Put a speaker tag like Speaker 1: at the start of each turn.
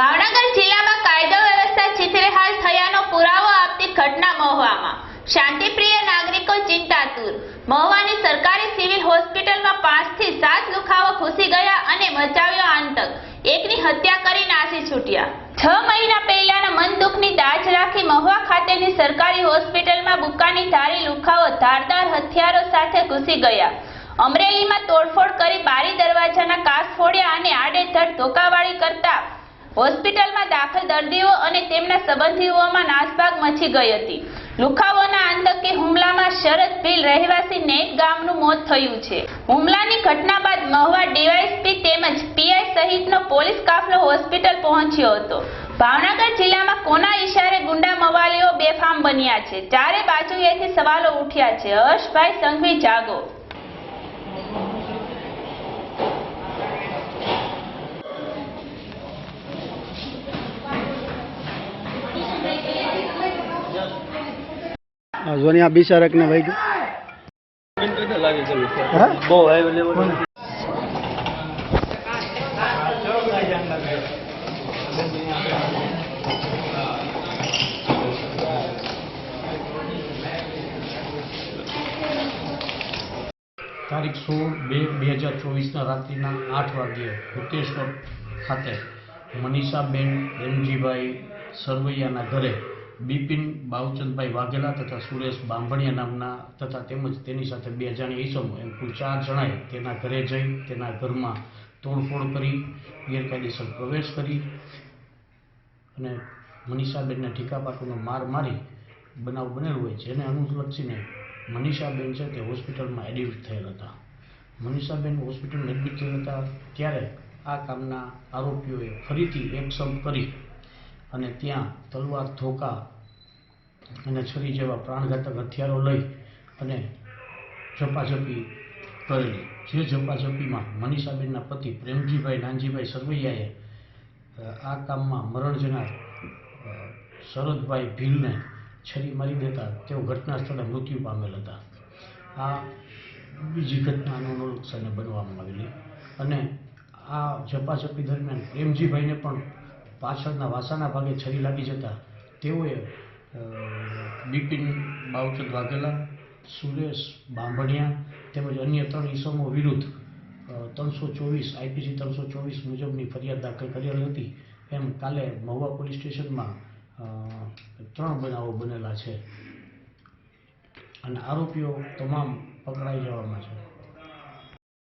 Speaker 1: ભાવનગર જિલ્લામાં કાયદો વ્યવસ્થા ચીતરેહાલ થયાનો પુરાવો આપતી ઘટના મહુવામાં. શાંતિપ્રિય નાગરિકો ચિંતાતુર. મહુવાની સરકારી સિવિલ હોસ્પિટલમાં પાંચથી સાત લુખાઓ ઘૂસી ગયા અને મચાવ્યો આતંક. એકની હત્યા કરી નાસી છૂટ્યા. છ મહિના પહેલાના મન દુઃખની દાજ રાખી મહુવા ખાતેની સરકારી હોસ્પિટલમાં બુકાની ધારી લુખાઓ ધારદાર હથિયારો સાથે ઘૂસી ગયા. અમરેલીમાં તોડફોડ કરી બારી દરવાજાના કાચ ફોડ્યા અને આડેધડ ધોકાવાળી કરતા હોસ્પિટલમાં દાખલ દર્દીઓ અને તેમના સંબંધીઓમાં નાસભાગ મચી ગઈ હતી. લુખાવોના આતંકી હુમલામાં શરદ ભીલ રહેવાસી નેટ ગામનું મોત થયું છે. હુમલાની ઘટના બાદ મહુવા ડીવાયએસપી તેમજ પીઆઈ સહિતનો પોલીસ કાફલો હોસ્પિટલ પહોંચ્યો હતો. ભાવનગર જિલ્લામાં કોના ઇશારે ગુંડા મવાલીઓ બેફામ બન્યા છે? ચારે બાજુએથી સવાલો ઉઠ્યા છે. હર્ષભાઈ સંઘવી, જાગો.
Speaker 2: જોની આ બિચારક ને ભાઈ
Speaker 3: તારીખ સોળ બે બે હજાર ચોવીસના રાત્રિના આઠ વાગ્યે ભૂતેશ્વર ખાતે મનીષાબેન રેમજીભાઈ સરવૈયાના ઘરે બિપિન બાવચંદભાઈ વાઘેલા તથા સુરેશ બાંભણિયા નામના તથા તેમજ તેની સાથે બે અજાણી ઈસમો, એમ કુલ ચાર જણાએ તેના ઘરે જઈ તેના ઘરમાં તોડફોડ કરી, ગેરકાયદેસર પ્રવેશ કરી અને મનીષાબેનને ઠીકાપાટુનો માર મારી બનાવ બનેલો હોય જેને અનુલક્ષીને મનીષાબેન છે તે હોસ્પિટલમાં એડમિટ થયેલ હતા. મનીષાબેન હોસ્પિટલમાં એડમિટ થયેલ હતા ત્યારે આ કામના આરોપીઓએ ફરીથી એક કરી અને ત્યાં તલવાર ધોકા અને છરી જેવા પ્રાણઘાતક હથિયારો લઈ અને ઝપાઝપી કરેલી. જે ઝપાઝપીમાં મનીષાબેનના પતિ પ્રેમજીભાઈ નાનજીભાઈ સરવૈયાએ આ કામમાં મરણ જનાર શરદભાઈ ભીલને છરી મારી દેતા તેઓ ઘટના સ્થળે મૃત્યુ પામેલ હતા. આ બીજી ઘટનાનો અનુલક્ષાને બનવામાં આવેલી. અને આ ઝપાઝપી દરમિયાન પ્રેમજીભાઈને પણ પાછળના વાસાના ભાગે છરી લાગી જતા તેઓએ બિપિન બાવચંદ વાઘેલા, સુરેશ બાંભણિયા તેમજ અન્ય ત્રણ ઈસમો વિરુદ્ધ ત્રણસો ચોવીસ આઈપીસી ત્રણસો ચોવીસ મુજબની ફરિયાદ દાખલ કરેલી હતી. એમ કાલે મહુવા પોલીસ સ્ટેશનમાં ત્રણ બનાવો બનેલા છે. અને આરોપીઓ તમામ પકડાઈ જવામાં છે.